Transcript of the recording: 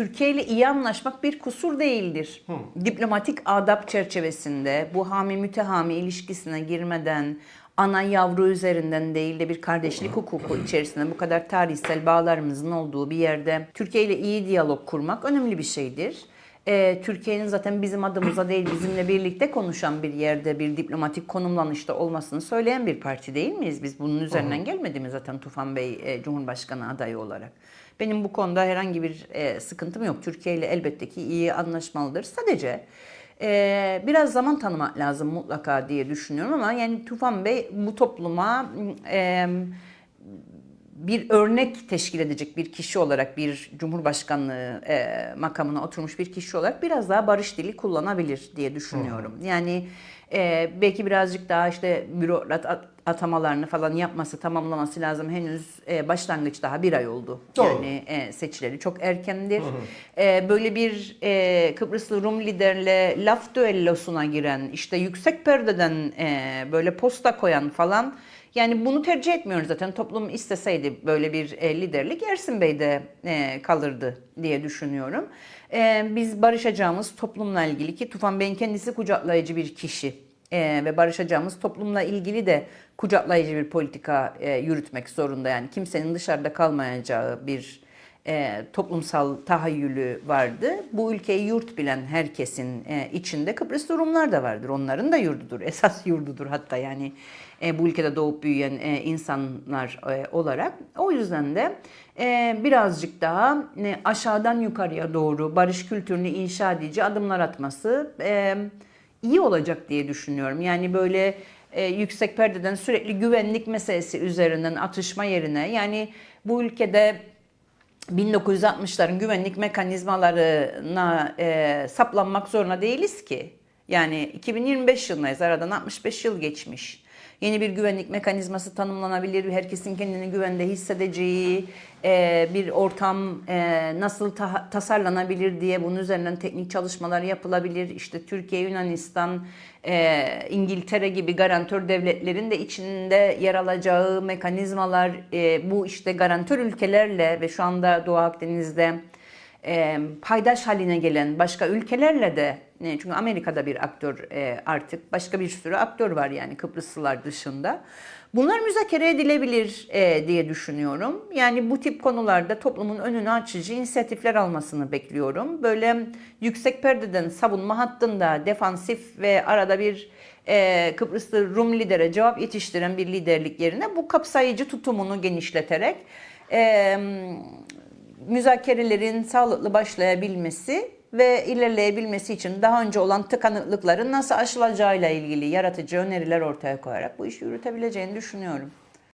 Türkiye ile iyi anlaşmak bir kusur değildir. Diplomatik adap çerçevesinde bu hami mütehami ilişkisine girmeden ana yavru üzerinden değil de bir kardeşlik hukuku içerisinde bu kadar tarihsel bağlarımızın olduğu bir yerde Türkiye ile iyi diyalog kurmak önemli bir şeydir. Ee, Türkiye'nin zaten bizim adımıza değil bizimle birlikte konuşan bir yerde bir diplomatik konumlanışta olmasını söyleyen bir parti değil miyiz? Biz bunun üzerinden gelmedi mi zaten Tufan Bey e, Cumhurbaşkanı adayı olarak? Benim bu konuda herhangi bir e, sıkıntım yok. Türkiye ile elbette ki iyi anlaşmalıdır. Sadece e, biraz zaman tanımak lazım mutlaka diye düşünüyorum ama yani Tufan Bey bu topluma e, bir örnek teşkil edecek bir kişi olarak bir cumhurbaşkanlığı e, makamına oturmuş bir kişi olarak biraz daha barış dili kullanabilir diye düşünüyorum. Yani e, belki birazcık daha işte bürokrat at- atamalarını falan yapması, tamamlaması lazım. Henüz e, başlangıç daha bir ay oldu. Doğru. Yani e, seçileri çok erkendir. E, böyle bir e, Kıbrıslı Rum liderle laf düellosuna giren, işte yüksek perdeden e, böyle posta koyan falan yani bunu tercih etmiyoruz zaten. Toplum isteseydi böyle bir e, liderlik Ersin Bey de e, kalırdı diye düşünüyorum. E, biz barışacağımız toplumla ilgili ki Tufan Bey'in kendisi kucaklayıcı bir kişi e, ve barışacağımız toplumla ilgili de kucaklayıcı bir politika e, yürütmek zorunda. Yani kimsenin dışarıda kalmayacağı bir e, toplumsal tahayyülü vardı. Bu ülkeyi yurt bilen herkesin e, içinde Kıbrıs Rumlar da vardır. Onların da yurdudur. Esas yurdudur hatta yani e, bu ülkede doğup büyüyen e, insanlar e, olarak. O yüzden de e, birazcık daha e, aşağıdan yukarıya doğru barış kültürünü inşa edici adımlar atması e, iyi olacak diye düşünüyorum. Yani böyle e, yüksek perdeden sürekli güvenlik meselesi üzerinden atışma yerine yani bu ülkede 1960'ların güvenlik mekanizmalarına e, saplanmak zorunda değiliz ki. Yani 2025 yılındayız. Aradan 65 yıl geçmiş. Yeni bir güvenlik mekanizması tanımlanabilir. Herkesin kendini güvende hissedeceği e, bir ortam e, nasıl ta- tasarlanabilir diye bunun üzerinden teknik çalışmalar yapılabilir. İşte Türkiye, Yunanistan, e, İngiltere gibi garantör devletlerin de içinde yer alacağı mekanizmalar bu işte garantör ülkelerle ve şu anda Doğu Akdeniz'de paydaş haline gelen başka ülkelerle de çünkü Amerika'da bir aktör e, artık başka bir sürü aktör var yani Kıbrıslılar dışında. Bunlar müzakere edilebilir e, diye düşünüyorum. Yani bu tip konularda toplumun önünü açıcı inisiyatifler almasını bekliyorum. Böyle yüksek perdeden savunma hattında defansif ve arada bir e, Kıbrıslı Rum lidere cevap yetiştiren bir liderlik yerine bu kapsayıcı tutumunu genişleterek e, müzakerelerin sağlıklı başlayabilmesi ve ilerleyebilmesi için daha önce olan tıkanıklıkların nasıl aşılacağıyla ilgili yaratıcı öneriler ortaya koyarak bu işi yürütebileceğini düşünüyorum.